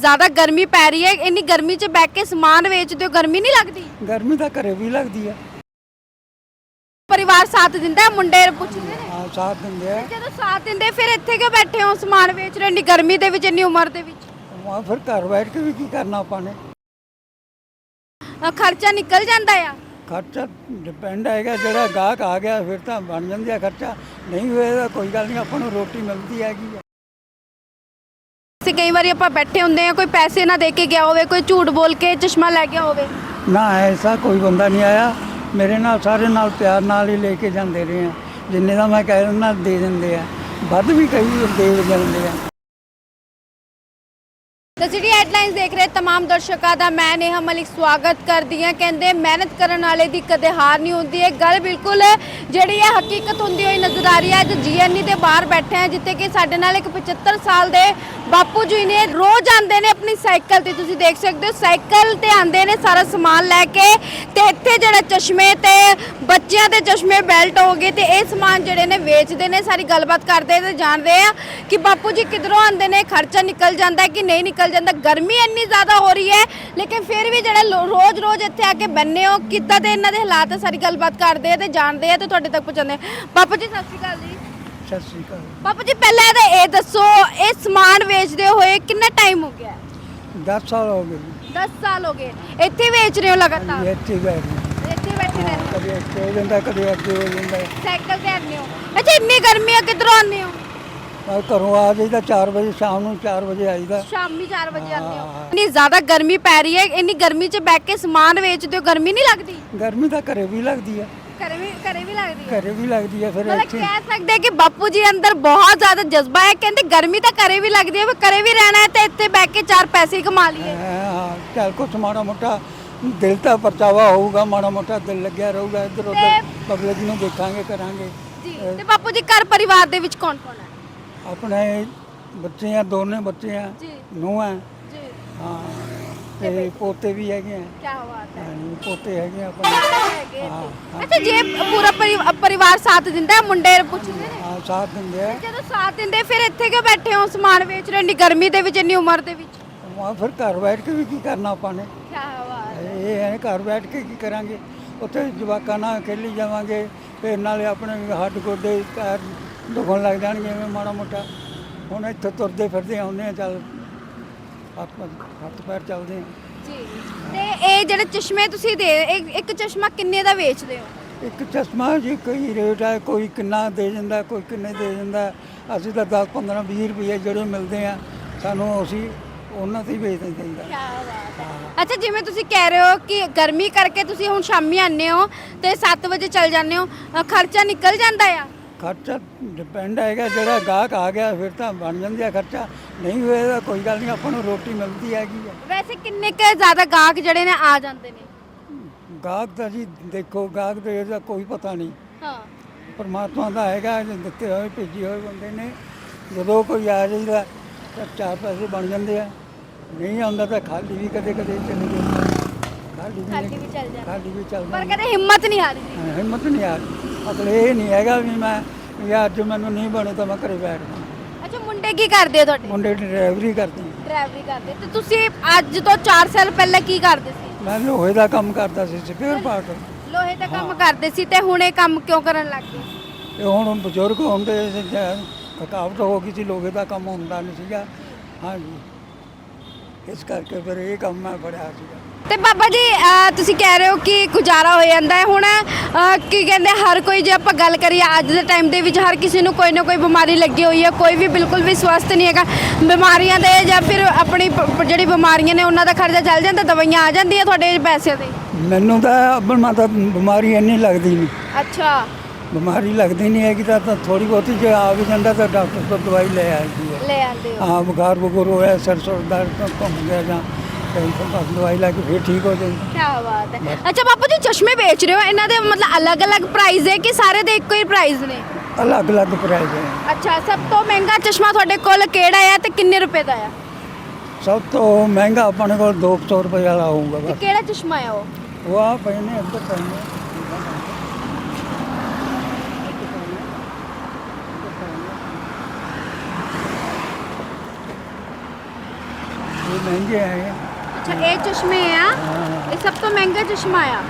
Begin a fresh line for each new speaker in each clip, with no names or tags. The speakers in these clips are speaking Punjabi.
ਜ਼ਿਆਦਾ ਗਰਮੀ ਪੈ ਰਹੀ ਹੈ ਇੰਨੀ ਗਰਮੀ 'ਚ ਬੈਠ ਕੇ ਸਮਾਨ ਵੇਚਦੇ ਹੋ ਗਰਮੀ ਨਹੀਂ ਲੱਗਦੀ?
ਗਰਮੀ ਤਾਂ ਘਰੇ ਵੀ ਲੱਗਦੀ ਆ।
ਪਰਿਵਾਰ ਸਾਥ ਦਿੰਦਾ ਹੈ ਮੁੰਡੇ ਪੁੱਛਦੇ ਨੇ?
ਆ ਸਾਥ ਦਿੰਦੇ ਆ।
ਜਦੋਂ ਸਾਥ ਦਿੰਦੇ ਫਿਰ ਇੱਥੇ ਕਿਉਂ ਬੈਠੇ ਹੋ ਸਮਾਨ ਵੇਚ ਰਹੇ ਹੋ ਇੰਨੀ ਗਰਮੀ ਦੇ ਵਿੱਚ ਇੰਨੀ ਉਮਰ ਦੇ ਵਿੱਚ?
ਮੈਂ ਫਿਰ ਘਰ ਬੈਠ ਕੇ ਵੀ ਕੀ ਕਰਨਾ ਆਪਾਂ ਨੇ?
ਅ, ਖਰਚਾ ਨਿਕਲ ਜਾਂਦਾ ਆ?
ਖਰਚਾ ਡਿਪੈਂਡ ਹੈਗਾ ਜਿਹੜਾ ਗਾਹਕ ਆ ਗਿਆ ਫਿਰ ਤਾਂ ਬਣ ਜਾਂਦੀ ਆ ਖਰਚਾ। ਨਹੀਂ ਹੋਏਗਾ ਕੋਈ ਗੱਲ ਨਹੀਂ ਆਪਾਂ ਨੂੰ ਰੋਟੀ ਮਿਲਦੀ ਹੈਗੀ ਆ।
ਅਸੀਂ ਕਈ ਵਾਰੀ ਆਪਾਂ ਬੈਠੇ ਹੁੰਦੇ ਆ ਕੋਈ ਪੈਸੇ ਨਾ ਦੇ ਕੇ ਗਿਆ ਹੋਵੇ ਕੋਈ ਝੂਠ ਬੋਲ ਕੇ ਚਸ਼ਮਾ ਲੈ ਗਿਆ ਹੋਵੇ
ਨਾ ਐਸਾ ਕੋਈ ਬੰਦਾ ਨਹੀਂ ਆਇਆ ਮੇਰੇ ਨਾਲ ਸਾਰੇ ਨਾਲ ਪਿਆਰ ਨਾਲ ਹੀ ਲੈ ਕੇ ਜਾਂਦੇ ਰਹੇ ਆ ਜਿੰਨੇ ਦਾ ਮੈਂ ਕਹਿ ਦਿੰਦਾ ਦੇ ਦਿੰਦੇ ਆ ਵੱਧ ਵੀ ਕਈ ਦੇ ਜਾਂਦੇ ਆ
ਤਾਂ ਜਿਹੜੀ ਹੈਡਲਾਈਨਸ ਦੇਖ ਰਹੇ तमाम ਦਰਸ਼ਕਾਂ ਦਾ ਮੈਂ ਨੇਹਾ ਮਲਿਕ ਸਵਾਗਤ ਕਰਦੀ ਹਾਂ ਕਹਿੰਦੇ ਮਿਹਨਤ ਕਰਨ ਵਾਲੇ ਦੀ ਕਦੇ ਹਾਰ ਨਹੀਂ ਹੁੰਦੀ ਇਹ ਗੱਲ ਬਿਲਕੁਲ ਜਿਹੜੀ ਹੈ ਹਕੀਕਤ ਹੁੰਦੀ ਹੋਈ ਨਜ਼ਰ ਆ ਰਹੀ ਹੈ ਅੱਜ ਜੀਐਨਈ ਦੇ ਬਾਹਰ ਬੈਠੇ ਹਾਂ ਜਿੱਥੇ ਕਿ ਸਾਡੇ ਨਾਲ ਇੱਕ 75 ਸਾਲ ਦੇ ਬਾਪੂ ਜੀ ਨੇ ਰੋਜ਼ ਆਉਂਦੇ ਨੇ ਆਪਣੀ ਸਾਈਕਲ ਤੇ, ਤੁਸੀਂ ਦੇਖ ਸਕਦੇ ਹੋ, ਸਾਈਕਲ ਤੇ ਆਉਂਦੇ ਨੇ ਸਾਰਾ ਸਮਾਨ ਲੈ ਕੇ ਤੇ ਇੱਥੇ ਜਿਹੜਾ ਚਸ਼ਮੇ ਤੇ ਬੱਚਿਆਂ ਦੇ ਚਸ਼ਮੇ ਬੈਲਟ ਹੋ ਗਏ ਤੇ ਇਹ ਸਮਾਨ ਜਿਹੜੇ ਨੇ ਵੇਚਦੇ ਨੇ, ਸਾਰੀ ਗੱਲਬਾਤ ਕਰਦੇ ਤੇ ਜਾਣਦੇ ਆ ਕਿ ਬਾਪੂ ਜੀ ਕਿਧਰੋਂ ਆਉਂਦੇ ਨੇ, ਖਰਚਾ ਨਿਕਲ ਜਾਂਦਾ ਕਿ ਨਹੀਂ ਨਿਕਲ ਜਾਂਦਾ, ਗਰਮੀ ਇੰਨੀ ਜ਼ਿਆਦਾ ਹੋ ਰਹੀ ਹੈ, ਲੇਕਿਨ ਫਿਰ ਵੀ ਜਿਹੜਾ ਰੋਜ਼-ਰੋਜ਼ ਇੱਥੇ ਆ ਕੇ ਬੰਨੇ ਹੋ, ਕਿੱਦਾਂ ਦੇ ਇਹਨਾਂ ਦੇ ਹਾਲਾਤ ਸਾਰੀ ਗੱਲਬਾਤ ਕਰਦੇ ਆ ਤੇ ਜਾਣਦੇ ਆ ਤੇ ਤੁਹਾਡੇ ਤੱਕ ਪਹੁੰਚਾਉਂਦੇ ਆ। ਬਾਪੂ ਜੀ, ਸਤਿ ਸ਼੍ਰੀ ਅਕਾਲ ਜੀ।
ਸਤਿ ਸ੍ਰੀ ਅਕਾਲ।
ਬਾਪੂ ਜੀ ਪਹਿਲਾਂ ਤਾਂ ਇਹ ਦੱਸੋ ਇਹ ਸਮਾਨ ਵੇਚਦੇ ਹੋਏ ਕਿੰਨਾ ਟਾਈਮ ਹੋ ਗਿਆ?
10 ਸਾਲ ਹੋ ਗਏ। ਜੀ।
10 ਸਾਲ ਹੋ ਗਏ। ਇੱਥੇ ਵੇਚ ਰਹੇ ਹੋ ਲਗਾਤਾਰ?
ਇੱਥੇ ਹੀ ਬੈਠ ਗਏ।
ਇੱਥੇ ਹੀ ਬੈਠੇ ਰਹਿੰਦੇ ਹੋ?
ਕਦੇ ਇੱਥੇ ਹੋ ਜਾਂਦਾ ਕਦੇ ਅੱਗੇ ਹੋ ਜਾਂਦਾ।
ਸਾਈਕਲ ਤੇ ਆਉਂਦੇ ਹੋ? ਅੱਛਾ ਇੰਨੀ ਗਰਮੀ ਆ ਕਿੱਧਰੋਂ ਆਉਂਦੇ ਹੋ?
ਆ ਘਰੋਂ ਆ ਜਾਈਦਾ 4 ਵਜੇ ਸ਼ਾਮ ਨੂੰ 4 ਵਜੇ ਆਈਦਾ।
ਸ਼ਾਮੀ 4 ਵਜੇ ਆਉਂਦੇ ਹੋ।
ਹਾਂ।
ਇੰਨੀ ਜ਼ਿਆਦਾ ਗਰਮੀ ਪੈ ਰਹੀ ਹੈ ਇੰਨੀ ਗਰਮੀ 'ਚ ਬੈਠ ਕੇ ਸਮਾਨ ਵੇਚਦੇ ਹੋ ਗਰਮੀ ਨਹੀਂ ਲੱਗਦੀ?
ਗਰਮੀ ਤਾਂ ਘਰੇ ਵੀ ਲੱਗਦੀ ਆ।
ਘਰੇ ਵੀ ਘਰੇ ਵੀ ਲੱਗਦੀ ਹੈ?
ਘਰੇ ਵੀ ਲੱਗਦੀ ਆ ਫਿਰ
ਮਤਲਬ
ਇੱਥੇ।
ਕਹਿ ਸਕਦੇ ਕਿ ਬਾਪੂ ਜੀ ਅੰਦਰ ਬਹੁਤ ਜ਼ਿਆਦਾ ਜਜ਼ਬਾ ਹੈ ਕਹਿੰਦੇ ਗਰਮੀ ਤਾਂ ਘਰੇ ਵੀ ਲੱਗਦੀ ਹੈ ਪਰ ਘਰੇ ਵੀ ਰਹਿਣਾ ਹੈ ਤੇ ਇੱਥੇ ਬੈਠ ਕੇ ਚਾਰ ਪੈਸੇ ਹੀ ਕਮਾ ਲਈਏ।
ਹਾਂ ਚੱਲ ਕੁਛ ਮਾੜਾ ਮੋਟਾ ਦਿਲ ਤਾਂ ਪਰਚਾਵਾ ਹੋਊਗਾ ਮਾੜਾ ਮੋਟਾ ਦਿਲ ਲੱਗਿਆ ਰਹੂਗਾ ਇੱਧਰ ਉੱਧਰ ਪਬਲਿਕ ਨੂੰ ਦੇਖਾਂਗੇ ਕਰਾਂਗੇ।
ਜੀ ਤੇ ਬਾਪੂ ਜੀ ਘਰ ਪਰਿਵਾਰ ਦੇ ਵਿੱਚ ਕੌਣ ਕੌਣ ਹੈ?
ਆਪਣੇ ਬੱਚੇ ਆ ਦੋਨੇ ਬੱਚੇ ਆ
ਜੀ।
ਨੂੰਹ ਆ
ਜੀ।
ਹਾਂ। ਤੇ ਪੋਤੇ ਵੀ ਹੈਗੇ ਆ।
ਕੀ ਬਾਤ ਹੈ।
ਹਾਂਜੀ, ਪੋਤੇ ਹੈਗੇ ਆ ਆਪਣੇ
ਹੈਗੇ
ਹਾਂ,
ਇੱਥੇ। ਅੱਛਾ ਜੇ ਪੂਰਾ ਪਰਿ- ਪਰਿਵਾਰ ਸਾਥ ਦਿੰਦਾ ਹੈ ਮੁੰਡੇ ਪੁੱਛਦੇ ਨੇ?
ਹਾਂ ਸਾਥ ਦਿੰਦੇ ਆ।
ਜਦੋਂ ਸਾਥ ਦਿੰਦੇ ਫਿਰ ਇੱਥੇ ਕਿਉਂ ਬੈਠੇ ਹੋ ਸਮਾਨ ਵੇਚ ਰਹੇ ਇੰਨੀ ਗਰਮੀ ਦੇ ਵਿੱਚ ਇੰਨੀ ਉਮਰ ਦੇ ਵਿੱਚ?
ਮੈਂ ਫਿਰ ਘਰ ਬੈਠ ਕੇ ਵੀ ਕੀ ਕਰਨਾ ਆਪਾਂ ਨੇ?
ਕੀ ਬਾਤ
ਇਹ ਹੈ ਘਰ ਬੈਠ ਕੇ ਕੀ ਕਰਾਂਗੇ? ਉੱਥੇ ਜਵਾਕਾਂ ਨਾਲ ਖੇਲੀ ਜਾਵਾਂਗੇ ਫਿਰ ਨਾਲੇ ਆਪਣੇ ਹੱਡ ਗੋਡੇ ਪੈਰ ਦੁਖਣ ਲੱਗ ਜਾਣਗੇ ਐਵੇਂ ਮਾੜਾ ਮੋਟਾ। ਹੁਣ ਇੱਥੇ ਤੁਰਦੇ ਫਿਰਦੇ ਆਉਂਦੇ ਆ ਚੱਲ ਹੱਥ ਹੱਥ ਪੈਰ ਚੱਲਦੇ ਆ।
ਜੀ। ਤੇ ਇਹ ਜਿਹੜੇ ਚਸ਼ਮੇ ਤੁਸੀਂ ਦੇ ਇੱਕ ਇੱਕ ਚਸ਼ਮਾ ਕਿੰਨੇ ਦਾ ਵੇਚਦੇ ਹੋ?
ਇੱਕ ਚਸ਼ਮਾ ਜੀ ਕੋਈ ਰੇਟ ਹੈ ਕੋਈ ਕਿੰਨਾ ਦੇ ਜਾਂਦਾ ਕੋਈ ਕਿੰਨੇ ਦੇ ਜਾਂਦਾ ਅਸੀਂ ਤਾਂ 10 15 20 ਰੁਪਏ ਜਿਹੜੇ ਮਿਲਦੇ ਆ ਸਾਨੂੰ ਅਸੀਂ ਉਹਨਾਂ ਤੇ ਹੀ ਵੇਚ ਦਿੰਦੇ
ਹੈ ਅੱਛਾ ਜਿਵੇਂ ਤੁਸੀਂ ਕਹਿ ਰਹੇ ਹੋ ਕਿ ਗਰਮੀ ਕਰਕੇ ਤੁਸੀਂ ਹੁਣ ਸ਼ਾਮੀ ਆਉਂਦੇ ਹੋ ਤੇ 7 ਵਜੇ ਚੱਲ ਜਾਂਦੇ ਹੋ ਅ, ਖਰਚਾ ਨਿਕਲ ਜਾਂਦਾ ਆ?
ਖਰਚਾ ਡਿਪੈਂਡ ਹੈਗਾ ਜਿਹੜਾ ਗਾਹਕ ਆ ਗਿਆ ਫਿਰ ਤਾਂ ਬਣ ਜਾਂਦੀ ਆ ਖਰਚਾ। ਨਹੀਂ ਹੋਏਗਾ ਕੋਈ ਗੱਲ ਨਹੀਂ ਆਪਾਂ ਨੂੰ ਰੋਟੀ ਮਿਲਦੀ ਹੈਗੀ ਆ।
ਵੈਸੇ ਕਿੰਨੇ ਕੁ ਜ਼ਿਆਦਾ ਗਾਹਕ ਜਿਹੜੇ ਨੇ ਆ ਜਾਂਦੇ ਨੇ?
ਗਾਹਕ ਦਾ ਜੀ ਦੇਖੋ ਗਾਹਕ ਦੇ ਦਾ ਕੋਈ ਪਤਾ ਨਹੀਂ।
ਹਾਂ।
ਪਰਮਾਤਮਾ ਦਾ ਹੈਗਾ ਜੇ ਦਿੱਤੇ ਹੋਏ ਭੇਜੀ ਹੋਏ ਬੰਦੇ ਨੇ। ਜਦੋਂ ਕੋਈ ਆ ਜਾਈਦਾ ਤਾਂ ਚਾਰ ਪੈਸੇ ਬਣ ਜਾਂਦੇ ਆ। ਨਹੀਂ ਆਉਂਦਾ ਤਾਂ ਖਾਲੀ ਵੀ ਕਦੇ ਕਦੇ ਚਲੇ ਜਾਂਦਾ ਖਾਲੀ ਵੀ
ਖਾਲੀ ਵੀ ਚੱਲ ਜਾਂਦਾ।
ਖਾਲੀ ਵੀ ਚੱਲਦਾ
ਪਰ ਕਦੇ ਹਿੰਮਤ ਨਹੀਂ ਹਾਰੀ ਜੀ
ਹਾਂ, ਹਿੰਮਤ ਨਹੀਂ ਆ ਮਤਲਬ ਇਹ ਨਹੀਂ ਹੈਗਾ ਵੀ ਮੈਂ ਵੀ ਅੱਜ ਮੈਨੂੰ ਨਹੀਂ ਬਣੇ ਤਾਂ ਮੈਂ ਘਰੇ ਬੈਠ ਜਾਵਾਂ।
ਅੱਛਾ ਮੁੰਡੇ ਕੀ ਕਰਦੇ ਆ ਤੁਹਾਡੇ?
ਮੁੰਡੇ ਡਰਾਈਵਰੀ ਕਰਦੇ ਆ।
ਡਰਾਈਵਰੀ ਕਰਦੇ। ਤੇ ਤੁਸੀਂ ਅੱਜ ਤੋਂ 4 ਸਾਲ ਪਹਿਲਾਂ ਕੀ ਕਰਦੇ ਸੀ?
ਮੈਂ ਲੋਹੇ ਦਾ ਕੰਮ ਕਰਦਾ ਸੀ ਸਪੇਅਰ ਪਾਰਟ
ਲੋਹੇ ਦਾ ਕੰਮ ਕਰਦੇ ਸੀ ਤੇ ਹੁਣ ਇਹ ਕੰਮ ਕਿਉਂ ਕਰਨ ਲੱਗ ਗਏ?
ਤੇ ਹੁਣ ਬਜ਼ੁਰਗ ਹੁੰਦੇ ਸੀ, ਜਾਂ ਥਕਾਵਟ ਹੋ ਗਈ ਸੀ ਲੋਹੇ ਦਾ ਕੰਮ ਹੁੰਦਾ ਨਹੀਂ ਸੀਗਾ। ਹਾਂਜੀ। ਇਸ ਕਰਕੇ ਫਿਰ ਇਹ ਕੰਮ ਮੈਂ ਫੜਿਆ ਸੀਗਾ।
ਤੇ ਬਾਬਾ ਜੀ ਅਹ ਤੁਸੀਂ ਕਹਿ ਰਹੇ ਹੋ ਕਿ ਗੁਜ਼ਾਰਾ ਹੋ ਜਾਂਦਾ ਹੈ। ਹੁਣ ਅਹ ਕੀ ਕਹਿੰਦੇ ਹਰ ਕੋਈ ਜੇ ਆਪਾਂ ਗੱਲ ਕਰੀਏ ਅੱਜ ਦੇ ਟਾਈਮ ਦੇ ਵਿੱਚ ਹਰ ਕਿਸੇ ਨੂੰ ਕੋਈ ਨਾ ਕੋਈ ਬਿਮਾਰੀ ਲੱਗੀ ਹੋਈ ਹੈ। ਕੋਈ ਵੀ ਬਿਲਕੁਲ ਵੀ ਸਵਸਥ ਨਹੀਂ ਹੈਗਾ। ਬਿਮਾਰੀਆਂ ਦੇ ਜਾਂ ਫਿਰ ਆਪਣੀ ਪ- ਪ- ਜਿਹੜੀ ਬਿਮਾਰੀਆਂ ਨੇ ਉਹਨਾਂ ਦਾ ਖਰਚਾ ਚੱਲ ਜਾਂਦਾ ਦਵਾਈਆਂ ਆ ਜਾਂਦੀਆਂ ਤੁਹਾਡੇ ਪੈਸੇ ਤੇ?
ਮੈਨੂੰ ਤਾਂ ਅੱਬਲ ਮਾਤਾ ਬਿਮਾਰੀ ਇੰਨੀ ਲੱਗਦੀ ਨਹੀਂ।
ਅੱਛਾ।
ਬਿਮਾਰੀ ਲੱਗਦੀ ਨਹੀਂ ਹੈਗੀ ਤਾਂ ਤਾਂ ਥੋੜੀ ਬਹੁਤੀ ਜੇ ਆ ਵੀ ਜਾਂਦਾ ਤਾਂ ਡਾਕਟਰ ਤੋਂ ਦਵਾਈ ਲੈ ਆਈਦੀ ਹੈ।
ਲੈ ਆਂਦੇ ਹੋ।
ਬੁਖਾਰ ਬੁਖਾਰ ਹੋਇਆ ਸਰਸੋਂ ਦਾ ਘੁੰਮ ਗਿਆ ਜਾਂ ਟੈਨਸ਼ਨ ਬਸ ਦਵਾਈ ਲੈ ਕੇ ਫਿਰ ਠੀਕ ਹੋ ਜਾਂਦੀ
ਕੀ ਬਾਤ ਹੈ। ਅੱਛਾ ਬਾਪੂ ਜੀ ਚਸ਼ਮੇ ਵੇਚ ਰਹੇ ਹੋ। ਇਹਨਾਂ ਦੇ ਮਤਲਬ ਅਲੱਗ-ਅਲੱਗ ਪ੍ਰਾਈਸ ਹੈ ਕਿ ਸਾਰੇ ਦੇ ਇੱਕੋ ਹੀ ਪ੍ਰਾਈਸ ਨੇ?
ਅਲੱਗ ਅਲੱਗ ਪ੍ਰਾਈਸ ਹੈ।
ਅੱਛਾ ਸਭ ਤੋਂ ਮਹਿੰਗਾ ਚਸ਼ਮਾ ਤੁਹਾਡੇ ਕੋਲ ਕਿਹੜਾ ਹੈ ਤੇ ਕਿੰਨੇ ਰੁਪਏ ਦਾ ਹੈ
ਸਭ ਤੋਂ ਮਹਿੰਗਾ ਆਪਣੇ ਕੋਲ 200 ਰੁਪਏ ਵਾਲਾ ਹੋਊਗਾ
ਤੇ
ਬਸ।
ਕਿਹੜਾ ਚਸ਼ਮਾ ਹੈ ਉਹ?
ਉਹ ਆ ਪਏ ਨੇ ਇੱਧਰ ਪਏ ਨੇ। ਇਹ ਮਹਿੰਗੇ ਹੈ
ਅੱਛਾ ਇਹ ਚਸ਼ਮੇ ਆ। ਇਹ ਸਭ ਤੋਂ ਮਹਿੰਗਾ ਚਸ਼ਮਾ ਆ।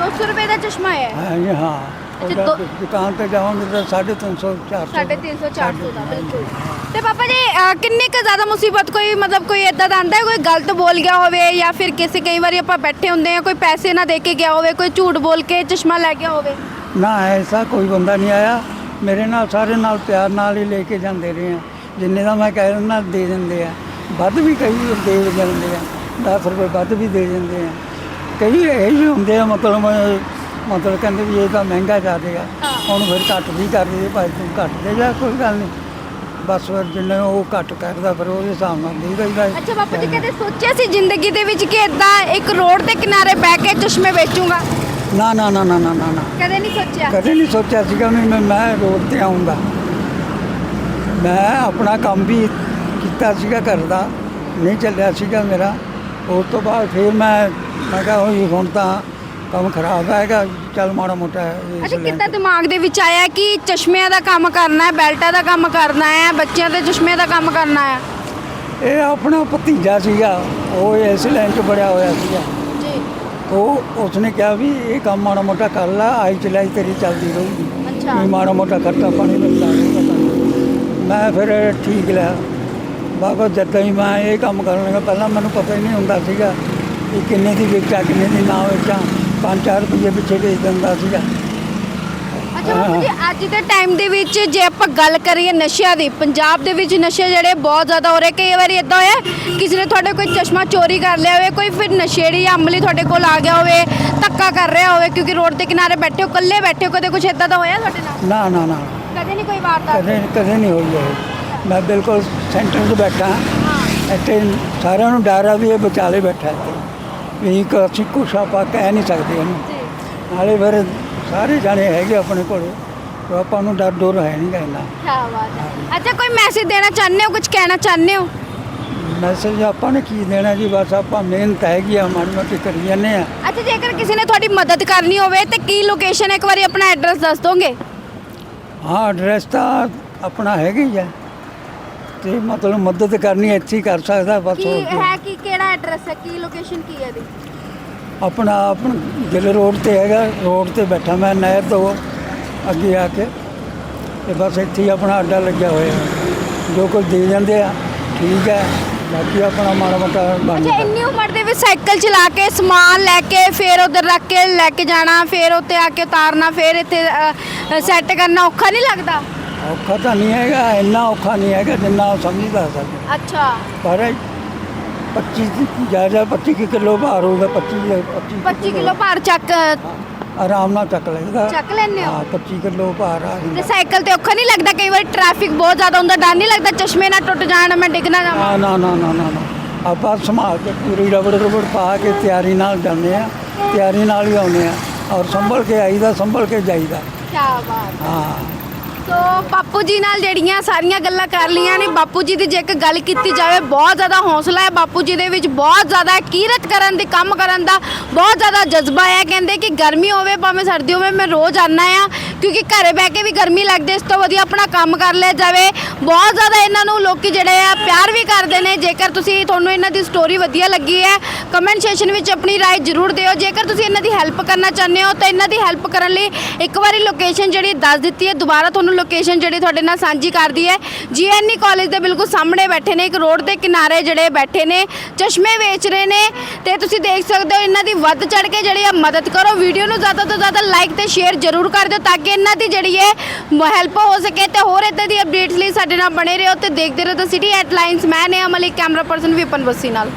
200 ਰੁਪਏ ਦਾ ਚਸ਼ਮਾ ਹੈ।
ਹਾਂ ਜੀ ਹਾਂ। ਉਹਦਾ
ਦੋ-
ਦੁਕਾਨ ਤੇ ਜਾਵਾਂਗੇ ਤਾਂ 350 400
350 400 ਦਾ ਬਿਲਕੁਲ। ਤੇ ਪਾਪਾ ਜੀ ਅਹ, ਕਿੰਨੀ ਕੁ ਜ਼ਿਆਦਾ ਮੁਸੀਬਤ ਕੋਈ ਮਤਲਬ ਕੋਈ ਇਦਾਂ ਦਾ ਆਂਦਾ ਕੋਈ ਗਲਤ ਬੋਲ ਗਿਆ ਹੋਵੇ ਜਾਂ ਫਿਰ ਕਿਸੇ ਕਈ ਵਾਰੀ ਆਪਾਂ ਬੈਠੇ ਹੁੰਦੇ ਆ ਕੋਈ ਪੈਸੇ ਨਾ ਦੇ ਕੇ ਗਿਆ ਹੋਵੇ ਕੋਈ ਝੂਠ ਬੋਲ ਕੇ ਚਸ਼ਮਾ ਲੈ ਗਿਆ ਹੋਵੇ?
ਨਾ ਐਸਾ ਕੋਈ ਬੰਦਾ ਨਹੀਂ ਆਇਆ। ਮੇਰੇ ਨਾਲ ਸਾਰੇ ਨਾਲ ਪਿਆਰ ਨਾਲ ਹੀ ਲੈ ਕੇ ਜਾਂਦੇ ਰਹੇ ਆ। ਜਿੰਨੇ ਦਾ ਮੈਂ ਕਹਿ ਦਿੰਦਾ ਦੇ ਦਿੰਦੇ ਆ। ਵੱਧ ਵੀ ਕਈ ਦੇ ਜਾਂਦੇ ਆ। 10 ਰੁਪਏ ਵੱਧ ਵੀ ਦੇ ਦਿੰਦੇ ਆ। ਕਈ ਇਹ ਜਿਹੇ ਹੁੰਦੇ ਆ ਮਤਲਬ ਮਤਲਬ ਕਹਿੰਦੇ ਵੀ ਇਹ ਤਾਂ ਮਹਿੰਗਾ ਜ਼ਿਆਦੇ ਆ ਹੁਣ ਫਿਰ ਘੱਟ ਵੀ ਕਰ ਦੇ ਭਾਈ ਤੂੰ ਘੱਟ ਦੇ ਜਾ ਕੋਈ ਗੱਲ ਨਹੀਂ। ਬਸ ਫਿਰ ਜਿੰਨੇ ਉਹ ਘੱਟ ਕਰਦਾ ਫਿਰ ਉਹਦੇ ਹਿਸਾਬ ਨਾਲ ਦੇ ਦਈਦਾ। ਹੈ।
ਅੱਛਾ ਬਾਪੂ ਜੀ ਕਦੇ ਸੋਚਿਆ ਸੀ ਜ਼ਿੰਦਗੀ ਦੇ ਵਿੱਚ ਕਿ ਇਦਾਂ ਇੱਕ ਰੋਡ ਦੇ ਕਿਨਾਰੇ ਬਹਿ ਕੇ ਚਸ਼ਮੇ ਵੇਚੂੰਗਾ?
ਨਾ ਨਾ ਨਾ ਨਾ ਨਾ ਨਾ ਨਾ।
ਕਦੇ ਨਹੀਂ ਸੋਚਿਆ?
ਕਦੇ ਨਹੀਂ ਸੋਚਿਆ ਸੀਗਾ ਵੀ ਮੈਂ ਮੈਂ ਰੋਡ ਤੇ ਆਉਂਗਾ ਮੈਂ ਆਪਣਾ ਕੰਮ ਵੀ ਕੀਤਾ ਸੀਗਾ ਘਰ ਦਾ ਨਹੀਂ ਚੱਲਿਆ ਸੀਗਾ ਮੇਰਾ। ਉਸ ਤੋਂ ਬਾਅਦ ਫਿਰ ਮੈਂ ਮੈਂ ਕਿਹਾ ਹੋਈ ਹੁਣ ਤਾਂ ਕੰਮ ਖਰਾਬ ਹੈਗਾ ਚੱਲ ਮਾੜਾ ਮੋਟਾ ਇਸ
ਅੱਛਾ
ਲੈਣ
ਕਿੱਦਾਂ
ਤੇ।
ਦਿਮਾਗ ਦੇ ਵਿੱਚ ਆਇਆ ਕਿ ਚਸ਼ਮਿਆਂ ਦਾ ਕੰਮ ਕਰਨਾ ਹੈ ਬੈਲਟਾਂ ਦਾ ਕੰਮ ਕਰਨਾ ਹੈ ਬੱਚਿਆਂ ਦੇ ਚਸ਼ਮਿਆਂ ਦਾ ਕੰਮ ਕਰਨਾ ਹੈ?
ਇਹ ਆਪਣਾ ਭਤੀਜਾ ਸੀਗਾ ਉਹ ਇਸ ਲਾਈਨ 'ਚ ਬੜਿਆ ਹੋਇਆ ਸੀਗਾ।
ਜੀ।
ਉਹ ਉਸਨੇ ਕਿਹਾ ਵੀ ਇਹ ਕੰਮ ਮਾੜਾ ਮੋਟਾ ਕਰ ਲੈ ਆਈ ਚਲਾਈ ਤੇਰੀ ਚੱਲਦੀ ਰਹੂਗੀ।
ਅੱਛਾ।
ਵੀ ਮਾੜਾ ਮੋਟਾ ਖਰਚਾ ਪਾਣੀ ਮਿਲਦਾ। ਰਹੂਗਾ ਤੁਹਾਨੂੰ। ਮੈਂ ਫਿਰ ਠੀਕ ਲਿਆ। ਬਾਬਾ ਜਦੋਂ ਹੀ ਮੈਂ ਇਹ ਕੰਮ ਕਰਨ ਲੱਗਾ। ਪਹਿਲਾਂ ਮੈਨੂੰ ਪਤਾ ਹੀ ਨਹੀਂ ਹੁੰਦਾ ਸੀਗਾ ਕਿ ਕਿੰਨੇ ਦੀ ਵੇਚਾਂ ਕਿੰਨੇ ਦੀ ਨਾ ਵੇਚਾਂ 5-4 ਰੁਪਏ ਪਿੱਛੇ ਵੇਚ ਦਿੰਦਾ ਸੀਗਾ।
ਅੱਛਾ ਬਾਪੂ ਜੀ ਅੱਜ ਦੇ ਟਾਈਮ ਦੇ ਵਿੱਚ ਜੇ ਆਪਾਂ ਗੱਲ ਕਰੀਏ ਨਸ਼ਿਆਂ ਦੀ ਪੰਜਾਬ ਦੇ ਵਿੱਚ ਨਸ਼ੇ ਜਿਹੜੇ ਬਹੁਤ ਜ਼ਿਆਦਾ ਹੋ ਰਹੇ। ਕਈ ਵਾਰੀ ਇਦਾਂ ਹੋਇਆ ਕਿਸੇ ਨੇ ਤੁਹਾਡੇ ਕੋਈ ਚਸ਼ਮਾ ਚੋਰੀ ਕਰ ਲਿਆ ਹੋਵੇ ਕੋਈ ਫਿਰ ਨਸ਼ੇੜੀ ਅਮਲੀ ਤੁਹਾਡੇ ਕੋਲ ਆ ਗਿਆ ਹੋਵੇ ਧੱਕਾ ਕਰ ਰਿਹਾ ਹੋਵੇ ਕਿਉਂਕਿ ਰੋਡ ਦੇ ਕਿਨਾਰੇ ਬੈਠੇ ਹੋ ਇਕੱਲੇ ਬੈਠੇ ਹੋ ਕਦੇ ਕੁਝ ਇਦਾਂ ਦਾ ਹੋਇਆ ਤੁਹਾਡੇ ਨਾਲ?
ਨਾ ਨਾ ਨਾ।
ਕਦੇ ਨਹੀਂ ਕੋਈ ਵਾਰਦਾਤ?
ਕਦੇ ਕਦੇ ਨਹੀਂ ਹੋਈ ਇਹ। ਮੈਂ ਬਿਲਕੁਲ ਸੈਂਟਰ 'ਚ ਬੈਠਾ
ਹਾਂ।
ਇੱਥੇ ਸਾਰਿਆਂ ਨੂੰ ਡਰ ਆ ਵੀ ਇਹ ਵਿਚਾਲੇ ਬੈਠਾ ਇੱਥੇ। ਵੀ ਅਸੀਂ ਕੁਛ ਆਪਾਂ ਕਹਿ ਨਹੀਂ ਸਕਦੇ ਇਹਨੂੰ। ਨਾਲੇ ਫਿਰ ਸਾਰੇ ਜਾਣੇ ਹੈਗੇ ਆਪਣੇ ਕੋਲ ਤੇ ਆਪਾਂ ਨੂੰ ਡਰ ਡੋਰ ਹੈ ਨਹੀਂ ਇੰਨਾ।
ਕੀ ਬਾਤ ਹੈ। ਅੱਛਾ ਕੋਈ ਮੈਸੇਜ ਦੇਣਾ ਚਾਹੁੰਦੇ ਹੋ ਕੁਝ ਕਹਿਣਾ ਚਾਹੁੰਦੇ ਹੋ?
ਮੈਸੇਜ ਆਪਾਂ ਨੇ ਕੀ ਦੇਣਾ ਜੀ? ਬਸ ਆਪਾਂ ਮਿਹਨਤ ਹੈਗੀ ਆ ਮਾੜੀ ਮੋਟੀ ਕਰੀ ਜਾਂਦੇ ਆ।
ਅੱਛਾ ਜੇਕਰ ਕਿਸੇ ਨੇ ਤੁਹਾਡੀ ਮਦਦ ਕਰਨੀ ਹੋਵੇ ਤੇ ਕੀ ਲੋਕੇਸ਼ਨ ਹੈ? ਇੱਕ ਵਾਰੀ ਆਪਣਾ ਐਡਰੈਸ ਦੱਸ ਦੋਗੇ?
ਹਾਂ ਐਡਰੈਸ ਤਾਂ ਆਪਣਾ ਹੈਗਾ ਹੀ ਆ। ਤੇ ਮਤਲਬ ਮਦਦ ਕਰਨੀ ਇੱਥੇ ਹੀ ਕਰ ਸਕਦਾ ਬਸ
ਕੀ
ਹੋਰ ਕੀ।
ਹੈ ਕੀ ਕਿਹੜਾ ਐਡਰੈਸ ਹੈ ਕੀ ਲੋਕੇਸ਼ਨ ਕੀ ਹੈ ਇਹਦੀ?
ਆਪਣਾ ਆਪਣਾ ਗਿੱਲ ਰੋਡ ਤੇ ਹੈਗਾ ਰੋਡ ਤੇ ਬੈਠਾ ਮੈਂ ਨਹਿਰ ਤੋਂ ਅੱਗੇ ਆ ਕੇ ਤੇ ਬਸ ਇੱਥੇ ਹੀ ਆਪਣਾ ਅੱਡਾ ਲੱਗਿਆ ਹੋਇਆ। ਜੋ ਕੁਝ ਦੇ ਜਾਂਦੇ ਆ ਠੀਕ ਹੈ ਬਾਕੀ ਆਪਣਾ ਮਾੜਾ ਮੋਟਾ ਬਣ
ਅੱਛਾ
ਜਾਂਦਾ।
ਇੰਨੀ ਉਮਰ ਦੇ ਵਿੱਚ ਸਾਈਕਲ ਚਲਾ ਕੇ ਸਮਾਨ ਲੈ ਕੇ ਫਿਰ ਉਧਰ ਰੱਖ ਕੇ ਲੈ ਕੇ ਜਾਣਾ ਫਿਰ ਉੱਤੇ ਆ ਕੇ ਉਤਾਰਨਾ ਫਿਰ ਇੱਥੇ ਸੈੱਟ ਕਰਨਾ ਔਖਾ ਨਹੀਂ ਲੱਗਦਾ?
ਔਖਾ ਤਾਂ ਨਹੀਂ ਹੈਗਾ ਇੰਨਾ ਔਖਾ ਨਹੀਂ ਹੈਗਾ ਜਿੰਨਾ ਸਮਝਦਾ ਸਕਦਾ
ਅੱਛਾ।
ਪਰ 25 ਜ਼ਿਆਦਾ 25 ਕਿਲੋ ਭਾਰ ਹੋਊਗਾ 25 25
25 ਕਿਲੋ। ਭਾਰ ਚੱਕ
ਆਰਾਮ ਨਾਲ ਚੱਕ ਲੈਂਦਾ
ਚੱਕ ਲੈਂਦੇ ਹੋ?
ਹਾਂ 25 ਕਿਲੋ ਭਾਰ ਆ
ਤੇ
ਜਾਂਦਾ।
ਸਾਈਕਲ ਤੇ ਔਖਾ ਨਹੀਂ ਲੱਗਦਾ? ਕਈ ਵਾਰ ਟ੍ਰੈਫਿਕ ਬਹੁਤ ਜ਼ਿਆਦਾ ਹੁੰਦਾ ਡਰ ਨਹੀਂ ਲੱਗਦਾ? ਚਸ਼ਮੇ ਨਾ ਟੁੱਟ ਜਾਣ ਮੈਂ ਡਿੱਗ ਨਾ ਜਾਵਾਂ?
ਨਾ ਨਾ ਨਾ ਨਾ ਨਾ ਨਾ। ਆਪਾਂ ਸੰਭਾਲ ਕੇ ਪੂਰੀ ਰਬੜ ਰਬੜ ਪਾ ਕੇ ਤਿਆਰੀ ਨਾਲ ਜਾਂਦੇ ਆ ਤਿਆਰੀ ਨਾਲ ਹੀ ਆਉਂਦੇ ਆ ਔਰ ਸੰਭਲ ਕੇ ਆਈਦਾ ਸੰਭਲ ਕੇ ਜਾਈਦਾ।
ਕੀ ਬਾਤ।
ਹਾਂ।
ਬਾਪੂ ਜੀ ਨਾਲ ਜਿਹੜੀਆਂ ਸਾਰੀਆਂ ਗੱਲਾਂ ਕਰ ਲਈਆਂ ਨੇ, ਬਾਪੂ ਜੀ ਦੀ ਜੇ ਇੱਕ ਗੱਲ ਕੀਤੀ ਜਾਵੇ, ਬਹੁਤ ਜ਼ਿਆਦਾ ਹੌਸਲਾ ਹੈ ਬਾਪੂ ਜੀ ਦੇ ਵਿੱਚ, ਬਹੁਤ ਜ਼ਿਆਦਾ ਕੀਰਤ ਕਰਨ ਦੇ, ਕੰਮ ਕਰਨ ਦਾ ਬਹੁਤ ਜ਼ਿਆਦਾ ਜਜ਼ਬਾ ਹੈ। ਕਹਿੰਦੇ ਕਿ ਗਰਮੀ ਹੋਵੇ, ਭਾਵੇਂ ਸਰਦੀ ਹੋਵੇ, ਮੈਂ ਰੋਜ਼ ਆਨਾ ਆ ਕਿਉਂਕਿ ਘਰੇ ਬਹਿ ਕੇ ਵੀ ਗਰਮੀ ਲੱਗਦੀ ਇਸ ਤੋਂ ਵਧੀਆ ਆਪਣਾ ਕੰਮ ਕਰ ਲਿਆ ਜਾਵੇ ਬਹੁਤ ਜ਼ਿਆਦਾ ਇਹਨਾਂ ਨੂੰ ਲੋਕੀ ਜਿਹੜੇ ਆ ਪਿਆਰ ਵੀ ਕਰਦੇ ਨੇ ਜੇਕਰ ਤੁਸੀਂ ਤੁਹਾਨੂੰ ਇਹਨਾਂ ਦੀ ਸਟੋਰੀ ਵਧੀਆ ਲੱਗੀ ਹੈ ਕਮੈਂਟ ਸੈਸ਼ਨ ਵਿੱਚ ਆਪਣੀ رائے ਜ਼ਰੂਰ ਦਿਓ ਜੇਕਰ ਤੁਸੀਂ ਇਹਨਾਂ ਦੀ ਹੈਲਪ ਕਰਨਾ ਚਾਹੁੰਦੇ ਹੋ ਤਾਂ ਇਹਨਾਂ ਦੀ ਹੈਲਪ ਕਰਨ ਲਈ ਇੱਕ ਵਾਰੀ ਲੋਕੇਸ਼ਨ ਜਿਹੜੀ ਦੱਸ ਦਿੱਤੀ ਹੈ ਦੁਬਾਰਾ ਤੁਹਾਨੂੰ ਲੋਕੇਸ਼ਨ ਜਿਹੜੀ ਤੁਹਾਡੇ ਨਾਲ ਸਾਂਝੀ ਕਰਦੀ ਹੈ ਜੀਐਨਈ ਕਾਲਜ ਦੇ ਬਿਲਕੁਲ ਸਾਹਮਣੇ ਬੈਠੇ ਨੇ ਇੱਕ ਰੋਡ ਦੇ ਕਿਨਾਰੇ ਜਿਹੜੇ ਬੈਠੇ ਨੇ ਚਸ਼ਮੇ ਵੇਚ ਰਹੇ ਨੇ ਤੇ ਤੁਸੀਂ ਦੇਖ ਸਕਦੇ ਹੋ ਇਹਨਾਂ ਦੀ ਵੱਧ ਚੜ ਕੇ ਜਿਹੜੀ ਹੈ ਮਦਦ ਕਰੋ ਵੀਡੀਓ ਨੂੰ ਜ਼ਿਆਦਾ ਤੋਂ ਜ਼ਿਆਦਾ ਲਾਈਕ ਤੇ ਸ਼ੇਅਰ ਜ਼ਰੂਰ ਕਰ ਦਿਓ ਤਾਂ ਕਿ ਇਹਨਾਂ ਦੀ ਜਿਹੜੀ ਹੈ ਹੈਲਪ ਹੋ ਸਕੇ ਤੇ ਹੋਰ ਇੱਦਾਂ ਦੀ ਅਪਡੇਟਸ ਲਈ ਸਾਡੇ ਨਾਲ ਬਣੇ ਰਹੋ ਤੇ ਦੇਖਦੇ ਰਹੋ ਤਾਂ ਸਿਟੀ ਹੈਡਲਾਈਨਸ ਮੈਂ ਨੇ ਅਮਲੀ ਕੈਮਰਾ ਪਰਸਨ ਵਿਪਨ ਬੱਸੀ ਨਾਲ।